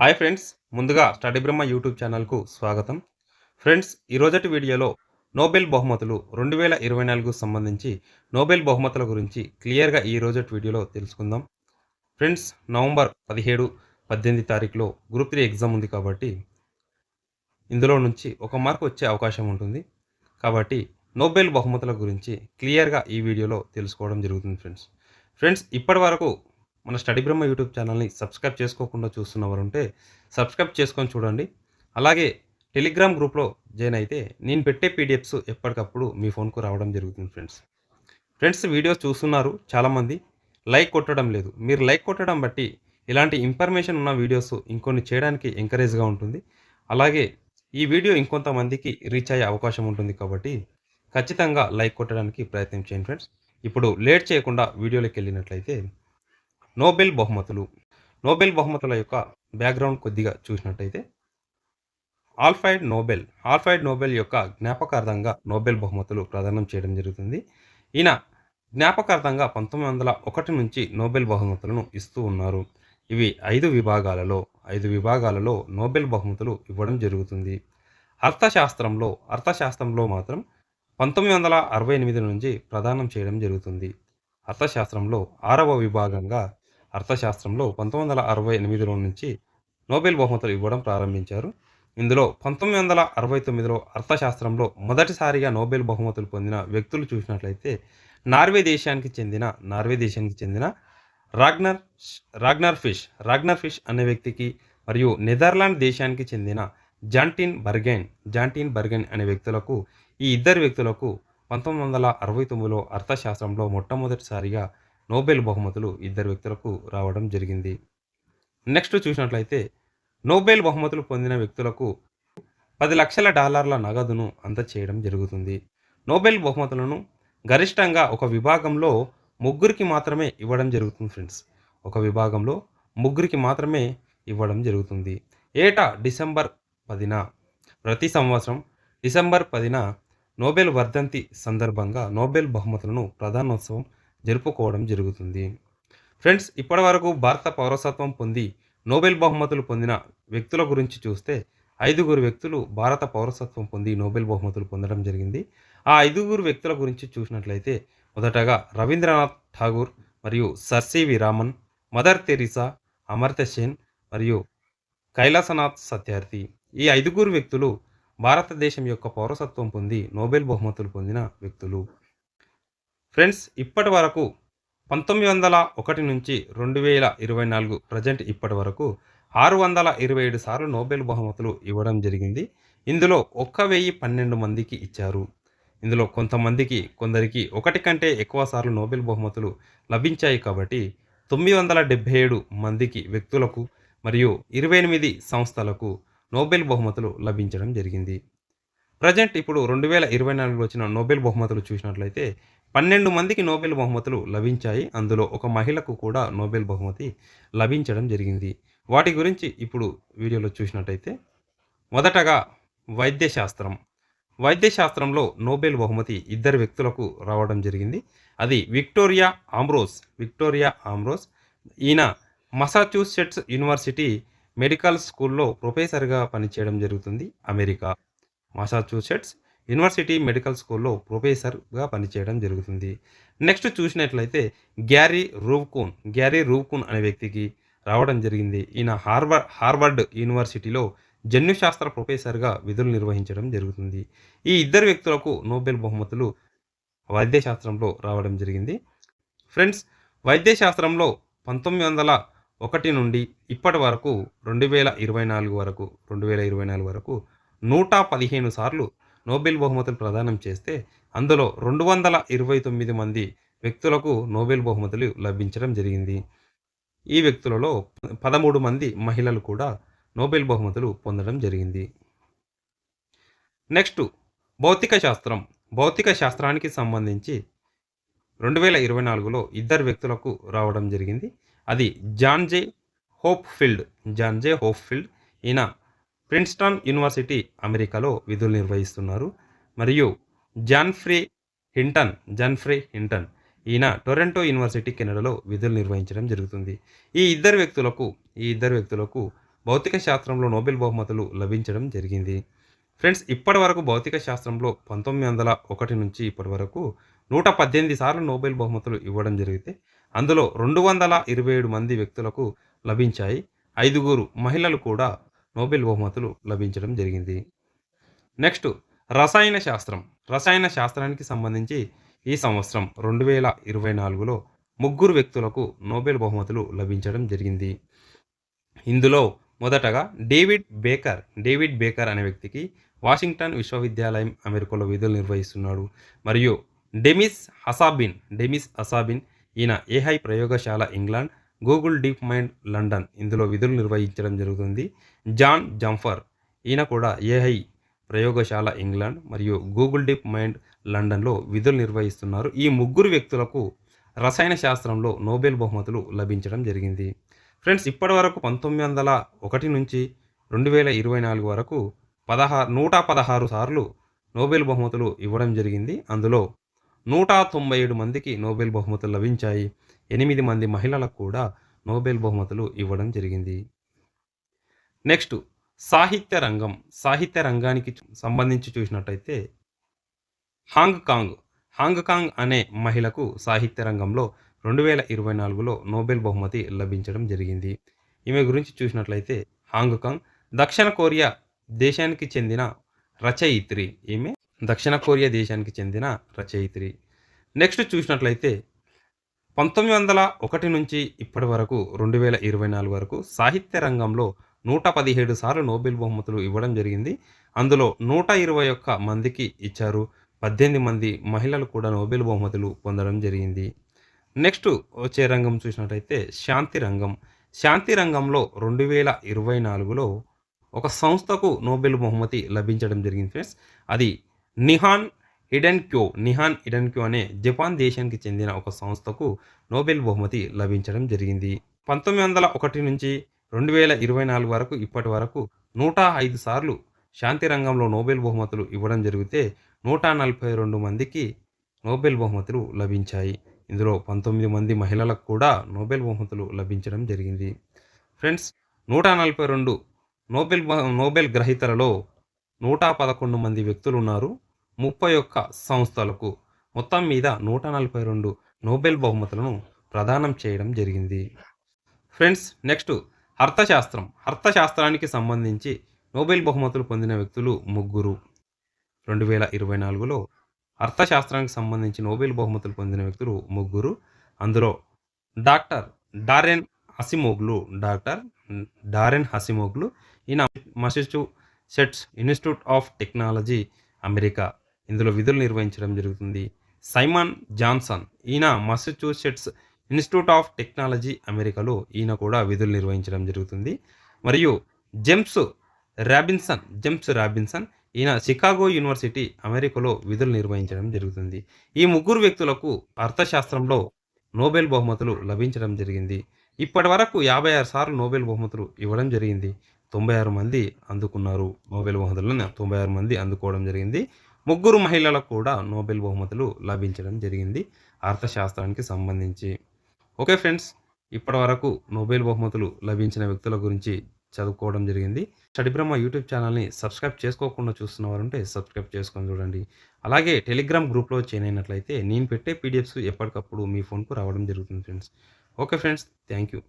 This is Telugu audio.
హాయ్ ఫ్రెండ్స్ ముందుగా స్టడీ బ్రహ్మ యూట్యూబ్ ఛానల్కు స్వాగతం. ఫ్రెండ్స్ ఈరోజటి వీడియోలో నోబెల్ బహుమతులు రెండు వేల ఇరవై నాలుగు సంబంధించి నోబెల్ బహుమతుల గురించి క్లియర్గా ఈ రోజటి వీడియోలో తెలుసుకుందాం. ఫ్రెండ్స్ నవంబర్ పదిహేడు పద్దెనిమిది తారీఖులో గ్రూప్ త్రీ ఎగ్జామ్ ఉంది కాబట్టి ఇందులో నుంచి ఒక మార్క్ వచ్చే అవకాశం ఉంటుంది. కాబట్టి నోబెల్ బహుమతుల గురించి క్లియర్గా ఈ వీడియోలో తెలుసుకోవడం జరుగుతుంది ఫ్రెండ్స్. ఫ్రెండ్స్ ఇప్పటి వరకు మన స్టడీ బ్రహ్మ యూట్యూబ్ ఛానల్ని సబ్స్క్రైబ్ చేసుకోకుండా చూస్తున్నవారు ఉంటే సబ్స్క్రైబ్ చేసుకొని చూడండి. అలాగే టెలిగ్రామ్ గ్రూప్లో జాయిన్ అయితే నేను పెట్టే పీడిఎఫ్స్ ఎప్పటికప్పుడు మీ ఫోన్కు రావడం జరుగుతుంది ఫ్రెండ్స్. ఫ్రెండ్స్ వీడియోస్ చూస్తున్నారు చాలామంది. లైక్ కొట్టడం లేదు. మీరు లైక్ కొట్టడం బట్టి ఇలాంటి ఇన్ఫర్మేషన్ ఉన్న వీడియోస్ ఇంకొన్ని చేయడానికి ఎంకరేజ్గా ఉంటుంది. అలాగే ఈ వీడియో ఇంకొంతమందికి రీచ్ అయ్యే అవకాశం ఉంటుంది కాబట్టి ఖచ్చితంగా లైక్ కొట్టడానికి ప్రయత్నం చేయండి ఫ్రెండ్స్. ఇప్పుడు లేట్ చేయకుండా వీడియోలోకి వెళ్ళినట్లయితే నోబెల్ బహుమతులు. నోబెల్ బహుమతుల యొక్క బ్యాక్గ్రౌండ్ కొద్దిగా చూసినట్టయితే ఆల్ఫైడ్ నోబెల్ ఆల్ఫైడ్ నోబెల్ యొక్క జ్ఞాపకార్థంగా నోబెల్ బహుమతులు ప్రదానం చేయడం జరుగుతుంది. ఈయన జ్ఞాపకార్థంగా పంతొమ్మిది వందల ఒకటి నుంచి నోబెల్ బహుమతులను ఇస్తూ ఉన్నారు. ఇవి ఐదు విభాగాలలో ఐదు విభాగాలలో నోబెల్ బహుమతులు ఇవ్వడం జరుగుతుంది. అర్థశాస్త్రంలో అర్థశాస్త్రంలో మాత్రం పంతొమ్మిది వందల అరవై ఎనిమిది నుంచి ప్రదానం చేయడం జరుగుతుంది. అర్థశాస్త్రంలో ఆరవ విభాగంగా అర్థశాస్త్రంలో పంతొమ్మిది వందల అరవై ఎనిమిదిలో నుంచి నోబెల్ బహుమతులు ఇవ్వడం ప్రారంభించారు. ఇందులో పంతొమ్మిది వందల అరవై తొమ్మిదిలో అర్థశాస్త్రంలో మొదటిసారిగా నోబెల్ బహుమతులు పొందిన వ్యక్తులు చూసినట్లయితే నార్వే దేశానికి చెందిన నార్వే దేశానికి చెందిన Ragnar Ragnar Frisch Ragnar Frisch అనే వ్యక్తికి మరియు నెదర్లాండ్ దేశానికి చెందిన జాంటిన్ బర్గెన్ జాంటిన్ బర్గెన్ అనే వ్యక్తులకు ఈ ఇద్దరు వ్యక్తులకు పంతొమ్మిది వందల అరవై తొమ్మిదిలో అర్థశాస్త్రంలో మొట్టమొదటిసారిగా నోబెల్ బహుమతులు ఇద్దరు వ్యక్తులకు రావడం జరిగింది. నెక్స్ట్ చూసినట్లయితే నోబెల్ బహుమతులు పొందిన వ్యక్తులకు పది లక్షల డాలర్ల నగదును అందచేయడం జరుగుతుంది. నోబెల్ బహుమతులను గరిష్టంగా ఒక విభాగంలో ముగ్గురికి మాత్రమే ఇవ్వడం జరుగుతుంది ఫ్రెండ్స్. ఒక విభాగంలో ముగ్గురికి మాత్రమే ఇవ్వడం జరుగుతుంది. ఏటా డిసెంబర్ పదిన ప్రతి సంవత్సరం డిసెంబర్ పదిన నోబెల్ వర్ధంతి సందర్భంగా నోబెల్ బహుమతులను ప్రధానోత్సవం జరుపుకోవడం జరుగుతుంది. ఫ్రెండ్స్ ఇప్పటివరకు భారత పౌరసత్వం పొంది నోబెల్ బహుమతులు పొందిన వ్యక్తుల గురించి చూస్తే ఐదుగురు వ్యక్తులు భారత పౌరసత్వం పొంది నోబెల్ బహుమతులు పొందడం జరిగింది. ఆ ఐదుగురు వ్యక్తుల గురించి చూసినట్లయితే మొదటగా రవీంద్రనాథ్ ఠాగూర్ మరియు sir CV Raman mother Teresa Amartya Sen మరియు కైలాసనాథ్ సత్యార్థి. ఈ ఐదుగురు వ్యక్తులు భారతదేశం యొక్క పౌరసత్వం పొంది నోబెల్ బహుమతులు పొందిన వ్యక్తులు. ఫ్రెండ్స్ ఇప్పటి వరకు పంతొమ్మిది వందల ఒకటి నుంచి రెండు వేల ఇరవై నాలుగు ప్రజెంట్ ఇప్పటి వరకు ఆరు వందల ఇరవై ఏడు సార్లు నోబెల్ బహుమతులు ఇవ్వడం జరిగింది. ఇందులో ఒక్క వెయ్యి పన్నెండు మందికి ఇచ్చారు. ఇందులో కొంతమందికి కొందరికి ఒకటి కంటే ఎక్కువ సార్లు నోబెల్ బహుమతులు లభించాయి కాబట్టి తొమ్మిది వందల డెబ్బై ఏడు మందికి వ్యక్తులకు మరియు ఇరవై ఎనిమిది సంస్థలకు నోబెల్ బహుమతులు లభించడం జరిగింది. ప్రజెంట్ ఇప్పుడు రెండు వేల ఇరవై నాలుగులో వచ్చిన నోబెల్ బహుమతులు చూసినట్లయితే పన్నెండు మందికి నోబెల్ బహుమతులు లభించాయి. అందులో ఒక మహిళకు కూడా నోబెల్ బహుమతి లభించడం జరిగింది. వాటి గురించి ఇప్పుడు వీడియోలో చూసినట్టయితే మొదటగా వైద్యశాస్త్రం. వైద్యశాస్త్రంలో నోబెల్ బహుమతి ఇద్దరు వ్యక్తులకు రావడం జరిగింది. అది విక్టోరియా ఆమ్రోస్ విక్టోరియా ఆమ్రోస్. ఈయన మసాచ్యూసెట్స్ యూనివర్సిటీ మెడికల్ స్కూల్లో ప్రొఫెసర్గా పనిచేయడం జరుగుతుంది అమెరికా. మసాచ్యూసెట్స్ యూనివర్సిటీ మెడికల్ స్కూల్లో ప్రొఫెసర్గా పనిచేయడం జరుగుతుంది. నెక్స్ట్ చూసినట్లయితే గ్యారీ రూవ్కూన్ గ్యారీ రూవ్కూన్ అనే వ్యక్తికి రావడం జరిగింది. ఈయన హార్వర్డ్ హార్వర్డ్ యూనివర్సిటీలో జన్యుశాస్త్ర ప్రొఫెసర్గా విధులు నిర్వహించడం జరుగుతుంది. ఈ ఇద్దరు వ్యక్తులకు నోబెల్ బహుమతులు వైద్యశాస్త్రంలో రావడం జరిగింది. ఫ్రెండ్స్ వైద్యశాస్త్రంలో పంతొమ్మిది వందల ఒకటి నుండి ఇప్పటి వరకు రెండు వేల ఇరవై నాలుగు వరకు రెండు వేల ఇరవై నాలుగు వరకు నూట పదిహేను సార్లు నోబెల్ బహుమతులు ప్రదానం చేస్తే అందులో రెండు వందల ఇరవై తొమ్మిది మంది వ్యక్తులకు నోబెల్ బహుమతులు లభించడం జరిగింది. ఈ వ్యక్తులలో పదమూడు మంది మహిళలు కూడా నోబెల్ బహుమతులు పొందడం జరిగింది. నెక్స్ట్ భౌతిక శాస్త్రం. భౌతిక శాస్త్రానికి సంబంధించి రెండు వేల ఇరవై నాలుగులో ఇద్దరు వ్యక్తులకు రావడం జరిగింది. అది జాన్ జే హోప్ఫీల్డ్ జాన్ జే హోప్ఫీల్డ్ ఈయన ప్రిన్స్టన్ యూనివర్సిటీ అమెరికాలో విధులు నిర్వహిస్తున్నారు. మరియు జాన్ఫ్రీ హింటన్ జాన్ఫ్రీ హింటన్ ఈయన టొరంటో యూనివర్సిటీ కెనడాలో విధులు నిర్వహించడం జరుగుతుంది. ఈ ఇద్దరు వ్యక్తులకు ఈ ఇద్దరు వ్యక్తులకు భౌతిక శాస్త్రంలో నోబెల్ బహుమతులు లభించడం జరిగింది. ఫ్రెండ్స్ ఇప్పటి వరకు భౌతిక శాస్త్రంలో పంతొమ్మిది వందల ఒకటి నుంచి ఇప్పటి వరకు నూట పద్దెనిమిది సార్లు నోబెల్ బహుమతులు ఇవ్వడం జరిగితే అందులో రెండు వందల ఇరవై ఏడు మంది వ్యక్తులకు లభించాయి. ఐదుగురు మహిళలు కూడా నోబెల్ బహుమతులు లభించడం జరిగింది. నెక్స్ట్ రసాయన శాస్త్రం. రసాయన శాస్త్రానికి సంబంధించి ఈ సంవత్సరం రెండు వేల ఇరవై నాలుగులో ముగ్గురు వ్యక్తులకు నోబెల్ బహుమతులు లభించడం జరిగింది. ఇందులో మొదటగా డేవిడ్ బేకర్ డేవిడ్ బేకర్ అనే వ్యక్తికి వాషింగ్టన్ విశ్వవిద్యాలయం అమెరికాలో విధులు నిర్వహిస్తున్నాడు. మరియు డెమిస్ హసాబిన్ డెమిస్ అసాబిన్ ఈయన ఏహై ప్రయోగశాల England Google Deep Mind London ఇందులో విధులు నిర్వహించడం జరుగుతుంది. జాన్ జంఫర్ ఈయన కూడా ఏఐ ప్రయోగశాల ఇంగ్లాండ్ మరియు గూగుల్ డీప్ మైండ్ లండన్లో విధులు నిర్వహిస్తున్నారు. ఈ ముగ్గురు వ్యక్తులకు రసాయన శాస్త్రంలో నోబెల్ బహుమతులు లభించడం జరిగింది. ఫ్రెండ్స్ ఇప్పటి వరకు పంతొమ్మిది వందల ఒకటి నుంచి రెండు వేల ఇరవై నాలుగు వరకు పదహారు నూట పదహారు సార్లు నోబెల్ బహుమతులు ఇవ్వడం జరిగింది. అందులో నూట తొంభై ఏడు మందికి నోబెల్ బహుమతులు లభించాయి. ఎనిమిది మంది మహిళలకు కూడా నోబెల్ బహుమతులు ఇవ్వడం జరిగింది. నెక్స్ట్ సాహిత్య రంగం. సాహిత్య రంగానికి సంబంధించి చూసినట్టయితే హాంగ్కాంగ్ హాంగ్కాంగ్ అనే మహిళకు సాహిత్య రంగంలో రెండు వేల ఇరవై నాలుగులో నోబెల్ బహుమతి లభించడం జరిగింది. ఈమె గురించి చూసినట్లయితే హాంగ్కాంగ్ దక్షిణ కొరియా దేశానికి చెందిన రచయిత్రి. ఈమె దక్షిణ కొరియా దేశానికి చెందిన రచయిత్రి. నెక్స్ట్ చూసినట్లయితే పంతొమ్మిది వందల ఒకటి నుంచి ఇప్పటి వరకు రెండు వేల ఇరవై నాలుగు వరకు సాహిత్య రంగంలో నూట పదిహేడు సార్లు నోబెల్ బహుమతులు ఇవ్వడం జరిగింది. అందులో నూట ఇరవై ఒక్క మందికి ఇచ్చారు. పద్దెనిమిది మంది మహిళలు కూడా నోబెల్ బహుమతులు పొందడం జరిగింది. నెక్స్ట్ వచ్చే రంగం చూసినట్టయితే శాంతి రంగం. శాంతి రంగంలో రెండు వేల ఇరవై నాలుగులో ఒక సంస్థకు నోబెల్ బహుమతి లభించడం జరిగింది ఫ్రెండ్స్. అది నిహాన్ హిడెన్క్యో నిహాన్ హిడెన్క్యో అనే జపాన్ దేశానికి చెందిన ఒక సంస్థకు నోబెల్ బహుమతి లభించడం జరిగింది. పంతొమ్మిది వందల ఒకటి నుంచి రెండు వేల ఇరవై నాలుగు వరకు ఇప్పటి వరకు నూట ఐదు సార్లు శాంతి రంగంలో నోబెల్ బహుమతులు ఇవ్వడం జరిగితే నూట నలభై రెండు మందికి నోబెల్ బహుమతులు లభించాయి. ఇందులో పంతొమ్మిది మంది మహిళలకు కూడా నోబెల్ బహుమతులు లభించడం జరిగింది. ఫ్రెండ్స్ నూట నలభై రెండు నోబెల్ నోబెల్ గ్రహీతలలో నూట పదకొండు మంది వ్యక్తులు ఉన్నారు. ముప్పై ఒక్క సంస్థలకు మొత్తం మీద నూట నలభై రెండు నోబెల్ బహుమతులను ప్రదానం చేయడం జరిగింది. ఫ్రెండ్స్ నెక్స్ట్ అర్థశాస్త్రం. అర్థశాస్త్రానికి సంబంధించి నోబెల్ బహుమతులు పొందిన వ్యక్తులు ముగ్గురు. రెండు వేల ఇరవై నాలుగులో అర్థశాస్త్రానికి సంబంధించి నోబెల్ బహుమతులు పొందిన వ్యక్తులు ముగ్గురు. అందులో doctor Daron Acemoglu doctor Daron Acemoglu ఈయన సెట్స్ ఇన్స్టిట్యూట్ ఆఫ్ టెక్నాలజీ అమెరికా. ఇందులో విధులు నిర్వహించడం జరుగుతుంది. సైమాన్ జాన్సన్ ఈయన మసచ్యూసెట్స్ ఇన్స్టిట్యూట్ ఆఫ్ టెక్నాలజీ అమెరికాలో ఈయన కూడా విధులు నిర్వహించడం జరుగుతుంది. మరియు జెమ్స్ రాబిన్సన్ జెమ్స్ రాబిన్సన్ ఈయన చికాగో యూనివర్సిటీ అమెరికాలో విధులు నిర్వహించడం జరుగుతుంది. ఈ ముగ్గురు వ్యక్తులకు అర్థశాస్త్రంలో నోబెల్ బహుమతులు లభించడం జరిగింది. ఇప్పటి వరకు యాభై ఆరు సార్లు నోబెల్ బహుమతులు ఇవ్వడం జరిగింది. తొంభై ఆరు మంది అందుకున్నారు. నోబెల్ బహుమతులను తొంభై ఆరు మంది అందుకోవడం జరిగింది. ముగ్గురు మహిళలకు కూడా నోబెల్ బహుమతులు లభించడం జరిగింది అర్థశాస్త్రానికి సంబంధించి. ఓకే ఫ్రెండ్స్ ఇప్పటి వరకు నోబెల్ బహుమతులు లభించిన వ్యక్తుల గురించి చదువుకోవడం జరిగింది. స్టడీ యూట్యూబ్ ఛానల్ని సబ్స్క్రైబ్ చేసుకోకుండా చూస్తున్న వారుంటే సబ్స్క్రైబ్ చేసుకొని చూడండి. అలాగే టెలిగ్రామ్ గ్రూప్లో చేరినట్లయితే అయినట్లయితే నేను పెట్టే పీడిఎఫ్స్ ఎప్పటికప్పుడు మీ ఫోన్కు రావడం జరుగుతుంది friends. Okay friends thank you.